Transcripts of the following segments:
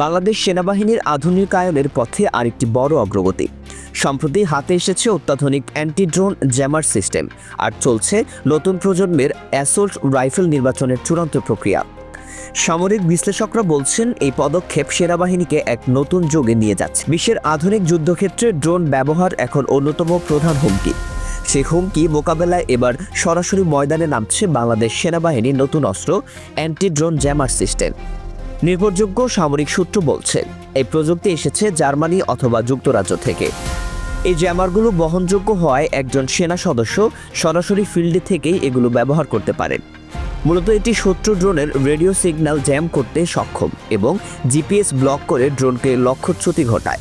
বাংলাদেশ সেনাবাহিনীর আধুনিকায়নের পথে আরেকটি বড় অগ্রগতি। সম্প্রতি হাতে এসেছে অত্যাধুনিক অ্যান্টি ড্রোন জ্যামার সিস্টেম, আর চলছে নতুন প্রজন্মের অ্যাসোল্ট রাইফেল নির্বাচনের চূড়ান্ত প্রক্রিয়া। সামরিক বিশ্লেষকরা বলছেন, এই পদক্ষেপ সেনাবাহিনীকে এক নতুন যুগে নিয়ে যাচ্ছে। বিশ্বের আধুনিক যুদ্ধক্ষেত্রে ড্রোন ব্যবহার এখন অন্যতম প্রধান হুমকি। সেই হুমকি মোকাবেলায় এবার সরাসরি ময়দানে নামছে বাংলাদেশ সেনাবাহিনীর নতুন অস্ত্র অ্যান্টি ড্রোন জ্যামার সিস্টেম। নির্ভরযোগ্য সামরিক সূত্র বলছে, এই প্রযুক্তি এসেছে জার্মানি অথবা যুক্তরাজ্য থেকে। এই জ্যামারগুলো বহনযোগ্য হওয়ায় একজন সেনা সদস্য সরাসরি ফিল্ডে থেকেই এগুলো ব্যবহার করতে পারেন। মূলত এটি শত্রু ড্রোনের রেডিও সিগন্যাল জ্যাম করতে সক্ষম এবং জিপিএস ব্লক করে ড্রোনকে লক্ষ্যচ্যুতি ঘটায়।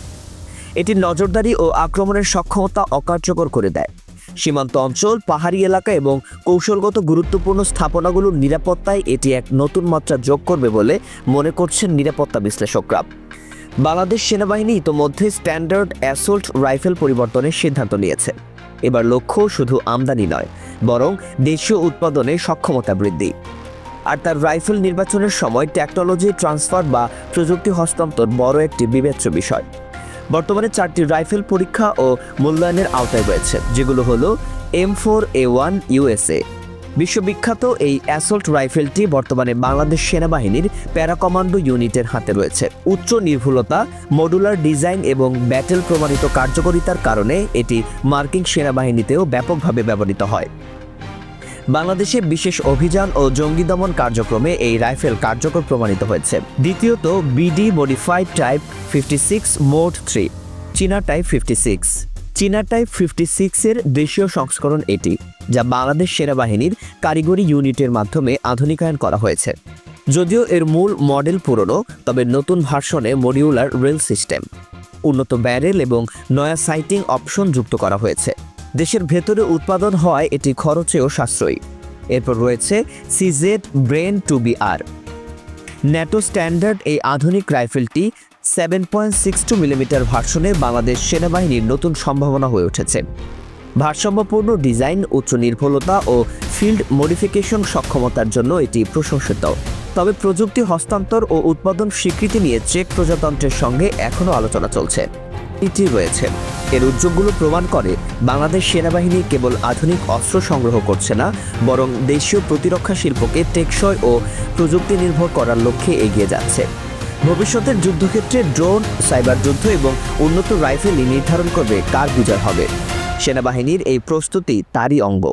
এটি নজরদারি ও আক্রমণের সক্ষমতা অকার্যকর করে দেয়। সীমান্ত অঞ্চল, পাহাড়ি এলাকা এবং কৌশলগত গুরুত্বপূর্ণ স্থাপনাগুলোর নিরাপত্তায় এটি এক নতুন মাত্রা যোগ করবে বলে মনে করছেন নিরাপত্তা বিশ্লেষকরা। বাংলাদেশ সেনাবাহিনী ইতোমধ্যে স্ট্যান্ডার্ড অ্যাসোল্ট রাইফেল পরিবর্তনের সিদ্ধান্ত নিয়েছে। এবার লক্ষ্য শুধু আমদানি নয়, বরং দেশীয় উৎপাদনে সক্ষমতা বৃদ্ধি। আর তার রাইফেল নির্বাচনের সময় টেকনোলজি ট্রান্সফার বা প্রযুক্তি হস্তান্তর বড় একটি বিবেচ্য বিষয়। বর্তমানে চারটি রাইফেল পরীক্ষা ও মূল্যায়নের আওতায় রয়েছে, যেগুলো হলো M four, A one USA বিশ্ববিখ্যাত এই অ্যাসল্ট রাইফেলটি বর্তমানে বাংলাদেশ সেনাবাহিনীর প্যারা কমান্ডো ইউনিটের হাতে রয়েছে। উচ্চ নির্ভুলতা, মডুলার ডিজাইন এবং ব্যাটেল প্রমাণিত কার্যকারিতার কারণে এটি মার্কিন সেনাবাহিনীতেও ব্যাপকভাবে ব্যবহৃত হয়। বাংলাদেশে বিশেষ অভিযান ও জঙ্গি দমন কার্যক্রমে এই রাইফেল কার্যকর প্রমাণিত হয়েছে। দ্বিতীয়ত BD modified type fifty six mod three চীনা টাইপ ফিফটি সিক্স চীনা টাইপ ফিফটি সিক্সের দেশীয় সংস্করণ এটি, যা বাংলাদেশ সেনাবাহিনীর কারিগরি ইউনিটের মাধ্যমে আধুনিকায়ন করা হয়েছে। যদিও এর মূল মডেল পুরনো, তবে নতুন ভার্সনে মডিউলার রেল সিস্টেম উন্নত ব্যারেল এবং নয়া সাইটিং অপশন যুক্ত করা হয়েছে। দেশের ভেতরে উৎপাদন হওয়ায় এটি খরচেও সাশ্রয়ী। এরপর রয়েছে সিজেড ব্রেন টু বি আর ন্যাটো স্ট্যান্ডার্ড এই আধুনিক রাইফেলটি seven point six two millimetre ভার্সনে বাংলাদেশ সেনাবাহিনীর নতুন সম্ভাবনা হয়ে উঠেছে। ভারসাম্যপূর্ণ ডিজাইন, উচ্চ নির্ভুলতা ও ফিল্ড মডিফিকেশন সক্ষমতার জন্য এটি প্রশংসিত। তবে প্রযুক্তি হস্তান্তর ও উৎপাদন স্বীকৃতি নিয়ে চেক প্রজাতন্ত্রের সঙ্গে এখনও আলোচনা চলছে। এটি রয়েছে। এর উদ্যোগগুলো প্রমাণ করে বাংলাদেশ সেনাবাহিনী কেবল আধুনিক অস্ত্র সংগ্রহ করছে না, বরং দেশীয় প্রতিরক্ষা শিল্পকে টেকসই ও প্রযুক্তি নির্ভর করার লক্ষ্যে এগিয়ে যাচ্ছে। ভবিষ্যতের যুদ্ধক্ষেত্রে ড্রোন সাইবার যুদ্ধ এবং উন্নত রাইফেলই নির্ধারণ করবে কার বিজয় হবে। সেনাবাহিনীর এই প্রস্তুতি তারই অঙ্গ।